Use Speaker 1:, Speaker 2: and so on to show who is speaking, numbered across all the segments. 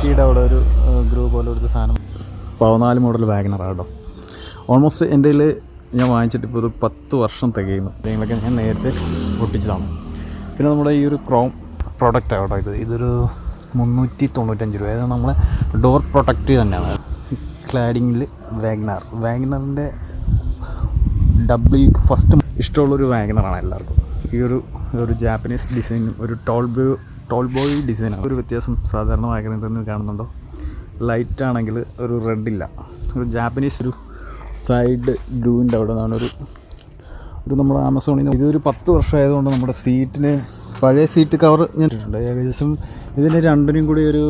Speaker 1: ഡിക്കിയുടെ അവിടെ ഒരു ഗ്രൂ പോലെ ഒരു സാധനം. പതിനാല് മോഡൽ വാഗനർ ആട്ടോ ഓൾമോസ്റ്റ് എന്റെ ഞാൻ വാങ്ങിച്ചിട്ട് ഇപ്പോൾ ഒരു പത്ത് വർഷം തികയുന്നു. കാര്യങ്ങളൊക്കെ ഞാൻ നേരത്തെ പൊട്ടിച്ചതാണ്. പിന്നെ നമ്മുടെ ഈ ഒരു ക്രോം പ്രൊഡക്റ്റ് ആട്ടോ ഇത്. ഇതൊരു മുന്നൂറ്റി തൊണ്ണൂറ്റഞ്ച് രൂപ. അതായത് നമ്മളെ ഡോർ പ്രൊട്ടക്റ്റ് തന്നെയാണ്. ക്ലാഡിങ്ങിൽ വാഗ്നർ വാഗ്നറിന്റെ ഡബ്ല്യു ഫസ്റ്റ് ഇഷ്ടമുള്ളൊരു വാഗനറാണ് എല്ലാവർക്കും. ഈ ഒരു ഒരു ജാപ്പനീസ് ഡിസൈനും ഒരു ടോൾ ബോ ടോൾ ബോയ് ഡിസൈനാണ് ഒരു വ്യത്യാസം സാധാരണ വാഗണിൽ നിന്ന് കാണുന്നുണ്ടോ? ലൈറ്റ് ആണെങ്കിൽ ഒരു റെഡില്ല ഒരു ജാപ്പനീസ് ഒരു സൈഡ് ഗ്രൂവിന്റെ അവിടെ നിന്നാണ് ഒരു ഒരു നമ്മുടെ ആമസോണിൽ നിന്ന് ഇതൊരു പത്ത് വർഷമായതുകൊണ്ട് നമ്മുടെ സീറ്റിന് പഴയ സീറ്റ് കവർ ഞാൻ ഏകദേശം ഇതിന് രണ്ടിനും കൂടി ഒരു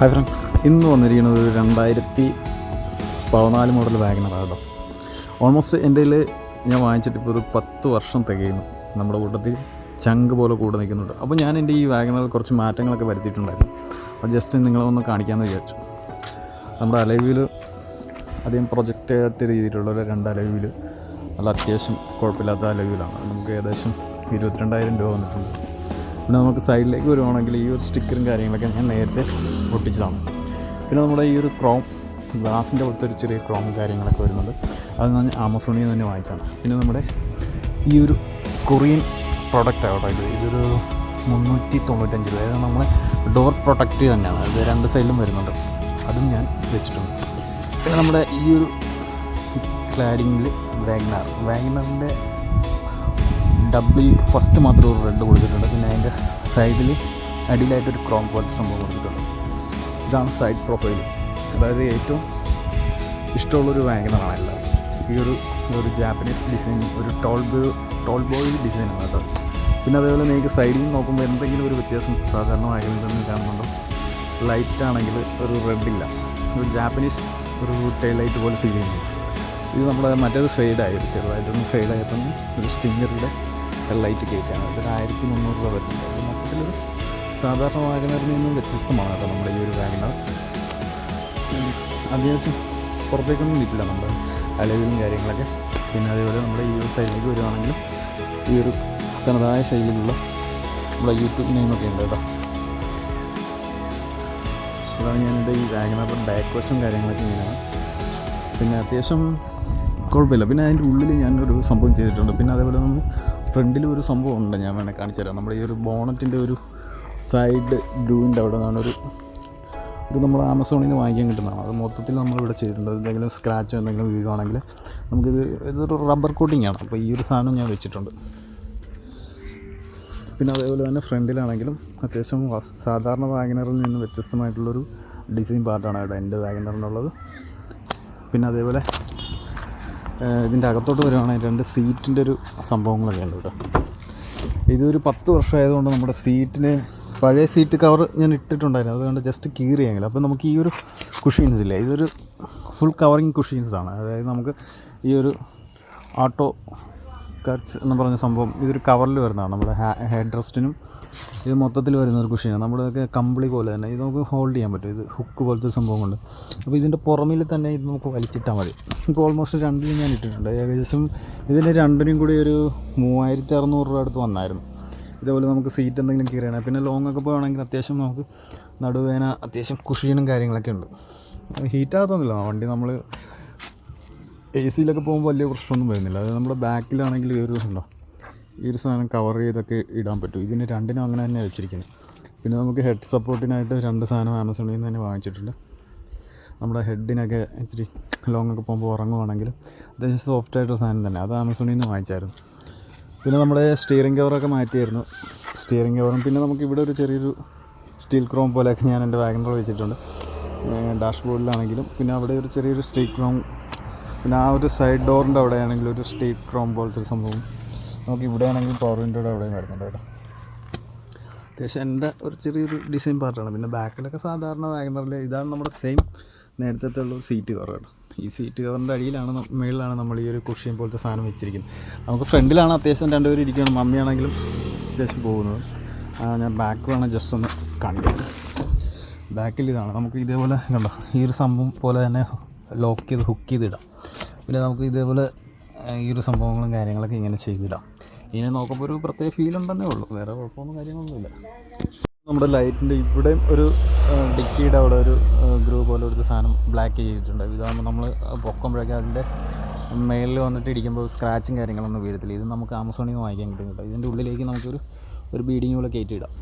Speaker 1: ഹായ് ഫ്രണ്ട്സ് ഇന്ന് വന്നിരിക്കുന്നത് രണ്ടായിരത്തി പതിനാല് മോഡൽ വാഗനറാണ് കേട്ടോ ഓൾമോസ്റ്റ് എന്റെ കയ്യിൽ ഞാൻ വാങ്ങിച്ചിട്ട് ഇപ്പോൾ ഒരു പത്ത് വർഷം തികയുന്നു. നമ്മുടെ കൂട്ടത്തിൽ ചങ്ക് പോലെ കൂടെ നിൽക്കുന്നുണ്ട്. അപ്പോൾ ഞാൻ എന്റെ ഈ വാഗനറിൽ കുറച്ച് മാറ്റങ്ങളൊക്കെ വരുത്തിയിട്ടുണ്ടായിരുന്നു. അപ്പോൾ ജസ്റ്റ് നിങ്ങളെ ഒന്ന് കാണിക്കാമെന്ന് വിചാരിച്ചു. നമ്മുടെ അലവിൽ അധികം പ്രൊജക്റ്റ് ആയിട്ട് രീതിയിലുള്ള ഒരു രണ്ട് അലവിൽ നല്ല അത്യാവശ്യം കുഴപ്പമില്ലാത്ത അലവിലാണ് നമുക്ക് ഏകദേശം ഇരുപത്തിരണ്ടായിരം രൂപ വന്നിട്ടുണ്ട്. പിന്നെ നമുക്ക് സൈഡിലേക്ക് വരുവാണെങ്കിൽ ഈ ഒരു സ്റ്റിക്കറും കാര്യങ്ങളൊക്കെ ഞാൻ നേരത്തെ ഒട്ടിച്ചതാണ് പിന്നെ നമ്മുടെ ഈ ഒരു ക്രോം ഗ്ലാസിന്റെ പോലത്തെ ഒരു ചെറിയ ക്രോം കാര്യങ്ങളൊക്കെ വരുന്നുണ്ട്. അത് ഞാൻ ആമസോണിൽ നിന്ന് തന്നെ വാങ്ങിച്ചതാണ്. പിന്നെ നമ്മുടെ ഈ ഒരു കൊറിയൻ പ്രൊഡക്റ്റ് ആവട്ടെ ഇത്. ഇതൊരു മുന്നൂറ്റി തൊണ്ണൂറ്റഞ്ച് രൂപ അതായത് നമ്മളെ ഡോർ പ്രൊട്ടക്റ്റ് തന്നെയാണ്. അത് രണ്ട് സൈഡിലും വരുന്നുണ്ട്. അതും ഞാൻ വെച്ചിട്ടുണ്ട്. പിന്നെ നമ്മുടെ ഈ ഒരു ക്ലാഡിങ്ങിൽ വാഗ്നർ. വാഗ്നറിന്റെ ഡബ്ല്യു ഫസ്റ്റ് മാത്രം ഒരു റെഡ് കൊടുത്തിട്ടുണ്ട്. പിന്നെ അതിന്റെ സൈഡിൽ അടിയിലായിട്ടൊരു ക്രോം പോലത്തെ സംഭവം കൊടുത്തിട്ടുണ്ട്. ഇതാണ് സൈഡ് പ്രൊഫൈൽ അതായത് ഏറ്റവും ഇഷ്ടമുള്ളൊരു വാഗനറാണ് എല്ലാവരും ഈ ഒരു ഒരു ജാപ്പനീസ് ഡിസൈൻ ഒരു ടോൾ ബോ ടോൾ ബോയ് ഡിസൈനാണ് കേട്ടോ പിന്നെ അതേപോലെ നിങ്ങൾക്ക് സൈഡിൽ നിന്ന് നോക്കുമ്പോൾ എന്തെങ്കിലും ഒരു വ്യത്യാസം സാധാരണ നിന്ന് കാണുന്നുണ്ടോ. ലൈറ്റ് ആണെങ്കിൽ ഒരു റെഡില്ല ഒരു ജാപ്പനീസ് ഒരു ടൈൽ ലൈറ്റ് പോലെ ഫീൽ ചെയ്യുന്നു. ഇത് നമ്മുടെ മറ്റേത് ഷെയ്ഡായിരുന്നു ചെറുതായിട്ടൊന്ന് ഫെയ്ഡായപ്പം ഒരു സ്റ്റിങ്ങറിന്റെ ലൈറ്റ് കേൾക്കാൻ ഇതൊരു ആയിരത്തി മുന്നൂറ് രൂപ വരുന്നുണ്ട്. അത് മൊത്തത്തിൽ സാധാരണ വാഗനറിൽ നിന്നും വ്യത്യസ്തമാണ് കേട്ടോ നമ്മുടെ ഈ ഒരു വാഗനർ അത്യാവശ്യം പുറത്തേക്കൊന്നും നിൽക്കില്ല നമ്മുടെ അലവിലും കാര്യങ്ങളൊക്കെ. പിന്നെ അതേപോലെ നമ്മുടെ ഈ ഒരു സൈഡിലേക്ക് വരുവാണെങ്കിലും ഈ ഒരു തനതായ ശൈലിയിലുള്ള നമ്മുടെ യൂട്യൂബ് നെയിമൊക്കെ ഉണ്ട് കേട്ടോ. അതാണ് ഞാൻ എന്റെ ഈ വാഗനറിന്റെ ബാക്ക് വശം കാര്യങ്ങളൊക്കെ ഇങ്ങനെയാണ്. പിന്നെ അത്യാവശ്യം കുഴപ്പമില്ല. പിന്നെ അതിന്റെ ഉള്ളിൽ ഞാനൊരു സംഭവം ചെയ്തിട്ടുണ്ട്. പിന്നെ അതേപോലെ നമ്മൾ ഫ്രണ്ടിൽ ഒരു സംഭവം ഉണ്ട് ഞാൻ വേണേൽ കാണിച്ചു തരാം. നമ്മുടെ ഈ ഒരു ബോണറ്റിന്റെ ഒരു സൈഡ് ബ്ലൂവിന്റെ അവിടെ നിന്നാണ് ഒരു ഇത് നമ്മൾ ആമസോണിൽ നിന്ന് വാങ്ങിക്കാൻ കിട്ടുന്നതാണ്. അത് മൊത്തത്തിൽ നമ്മളിവിടെ ചെയ്തിട്ടുണ്ട്. എന്തെങ്കിലും സ്ക്രാച്ചോ എന്തെങ്കിലും വീഴുവാണെങ്കിൽ നമുക്കിത് ഇതൊരു റബ്ബർ കോട്ടിംഗ് ആണ്. അപ്പോൾ ഈ ഒരു സാധനം ഞാൻ വെച്ചിട്ടുണ്ട്. പിന്നെ അതേപോലെ തന്നെ ഫ്രണ്ടിലാണെങ്കിലും അത്യാവശ്യം സാധാരണ വാഗനറിൽ നിന്ന് വ്യത്യസ്തമായിട്ടുള്ളൊരു ഡിസൈൻ പാർട്ടാണ് ഇവിടെ എന്റെ വാഗനറിനുള്ളത് പിന്നെ അതേപോലെ ഇതിന്റെ അകത്തോട്ട് വരുവാണെങ്കിൽ രണ്ട് സീറ്റിന്റെ ഒരു സംഭവങ്ങളൊക്കെ ഉണ്ട് കേട്ടോ. ഇതൊരു പത്ത് വർഷമായതുകൊണ്ട് നമ്മുടെ സീറ്റിന് പഴയ സീറ്റ് കവർ ഞാൻ ഇട്ടിട്ടുണ്ടായിരുന്നു. അതുകൊണ്ട് ജസ്റ്റ് കീറിയെങ്കിൽ അപ്പോൾ നമുക്ക് ഈ ഒരു കുഷീൻസ് ഇല്ല ഇതൊരു ഫുൾ കവറിങ് കുഷീൻസ് ആണ്. അതായത് നമുക്ക് ഈ ഒരു ഓട്ടോ കട്ട്സ് എന്ന് പറഞ്ഞ സംഭവം ഇതൊരു കവറിൽ വരുന്നതാണ്. നമ്മുടെ ഹെഡ് റെസ്റ്റിനും ഇത് മൊത്തത്തിൽ വരുന്ന ഒരു കുഷിയാണ്. നമ്മുടെയൊക്കെ കമ്പിളി പോലെ തന്നെ. ഇത് നമുക്ക് ഹോൾഡ് ചെയ്യാൻ പറ്റും. ഇത് ഹുക്ക് പോലത്തെ സംഭവം കൊണ്ട്. അപ്പോൾ ഇതിന്റെ പുറമിൽ തന്നെ ഇത് നമുക്ക് വലിച്ചിട്ടാൽ മതി. ഇപ്പോൾ ഓൾമോസ്റ്റ് രണ്ടിലും ഞാൻ ഇട്ടിട്ടുണ്ട്. ഏകദേശം ഇതിന് രണ്ടിനും കൂടി ഒരു മൂവായിരത്തി അറുന്നൂറ് രൂപ അടുത്ത് വന്നായിരുന്നു. ഇതേപോലെ നമുക്ക് സീറ്റ് എന്തെങ്കിലും കീറിയാണ്. പിന്നെ ലോങ് ഒക്കെ പോകുകയാണെങ്കിൽ അത്യാവശ്യം നമുക്ക് നടുവേന അത്യാവശ്യം കുഷീനും കാര്യങ്ങളൊക്കെ ഉണ്ട്. ഹീറ്റാകത്തൊന്നുമില്ല വണ്ടി നമ്മൾ എ സിയിലൊക്കെ പോകുമ്പോൾ വലിയ പ്രശ്നമൊന്നും വരുന്നില്ല. അത് നമ്മുടെ ബാക്കിലാണെങ്കിൽ ഈ ഒരു ഉണ്ടോ? ഈ ഒരു സാധനം കവർ ചെയ്തൊക്കെ ഇടാൻ പറ്റും. ഇതിന് രണ്ടിനും അങ്ങനെ തന്നെ വെച്ചിരിക്കുന്നത് പിന്നെ നമുക്ക് ഹെഡ് സപ്പോർട്ടിനായിട്ട് രണ്ട് സാധനം ആമസോണിൽ നിന്ന് തന്നെ വാങ്ങിച്ചിട്ടുണ്ട്. നമ്മുടെ ഹെഡിനൊക്കെ ഇച്ചിരി ലോങ് ഒക്കെ പോകുമ്പോൾ ഉറങ്ങുവാണെങ്കിൽ അത്യാവശ്യം സോഫ്റ്റ് ആയിട്ടുള്ള സാധനം തന്നെ. അത് ആമസോണിൽ നിന്ന് വാങ്ങിച്ചായിരുന്നു. പിന്നെ നമ്മുടെ സ്റ്റിയറിംഗ് കവറൊക്കെ മാറ്റിയായിരുന്നു. സ്റ്റിയറിംഗ് കവറും പിന്നെ നമുക്ക് ഇവിടെ ഒരു ചെറിയൊരു സ്റ്റീൽ ക്രോം പോലെയൊക്കെ ഞാൻ എന്റെ വാഗനർ വെച്ചിട്ടുണ്ട്. ഡാഷ് ബോർഡിലാണെങ്കിലും പിന്നെ അവിടെ ഒരു ചെറിയൊരു സ്റ്റീൽ ക്രോം പിന്നെ ആ ഒരു സൈഡ് ഡോറിന്റെ അവിടെയാണെങ്കിലും ഒരു സ്റ്റീൽ ക്രോം പോലത്തെ ഒരു സംഭവം. നമുക്ക് ഇവിടെ ആണെങ്കിൽ പവർ വിൻഡോയുടെ അവിടെയും വരുന്നുണ്ട് കേട്ടോ. അത്യാവശ്യം എന്റെ ഒരു ചെറിയൊരു ഡിസൈൻ പാർട്ടാണ് പിന്നെ ബാക്കിലൊക്കെ സാധാരണ വാഗണറിൽ ഇതാണ് നമ്മുടെ സെയിം നേരത്തെ ഉള്ള സീറ്റ് കവർ കേട്ടോ. ഈ സീറ്റ് കവറിന്റെ അടിയിലാണ് മുകളിലാണ് നമ്മൾ ഈ ഒരു കുഷ്യൻ പോലത്തെ സാധനം വെച്ചിരിക്കുന്നത്. നമുക്ക് ഫ്രണ്ടിലാണ് അത്യാവശ്യം രണ്ടുപേരും ഇരിക്കുകയാണ് മമ്മിയാണെങ്കിലും അത്യാവശ്യം പോകുന്നത്. ഞാൻ ബാക്ക് വേണം ജസ്റ്റ് ഒന്ന് കാണിക്കാം. ബാക്കിൽ ഇതാണ്. നമുക്ക് ഇതേപോലെ കണ്ടോ ഈ ഒരു സംഭവം പോലെ തന്നെ ലോക്ക് ചെയ്ത് ഹുക്ക് ചെയ്തിടാം പിന്നെ നമുക്ക് ഇതേപോലെ ഈ ഒരു സംഭവങ്ങളും കാര്യങ്ങളൊക്കെ ഇങ്ങനെ ചെയ്തിടാം. ഇനി നോക്കുമ്പോൾ ഒരു പ്രത്യേക ഫീൽ ഉണ്ടെന്നേ ഉള്ളൂ. വേറെ കുഴപ്പമൊന്നും കാര്യങ്ങളൊന്നുമില്ല. നമ്മുടെ ലൈറ്റിന്റെ ഇവിടെയും ഒരു ഡിക്കിയുടെ അവിടെ ഒരു ഗ്രൂ പോലെ ഒരു സാധനം ബ്ലാക്ക് ചെയ്തിട്ടുണ്ട്. ഇതാകുമ്പോൾ നമ്മൾ പൊക്കുമ്പോഴേക്കും അതിന്റെ മേളിൽ വന്നിട്ട് ഇരിക്കുമ്പോൾ സ്ക്രാച്ചും കാര്യങ്ങളൊന്നും വീഴത്തില്ല ഇത് നമുക്ക് ആമസോണിൽ നിന്ന് വാങ്ങിക്കാൻ കിട്ടും കേട്ടോ. ഇതിന്റെ ഉള്ളിലേക്ക് നമുക്കൊരു ഒരു ബീഡിങ് പോലെ കയറ്റി ഇടാം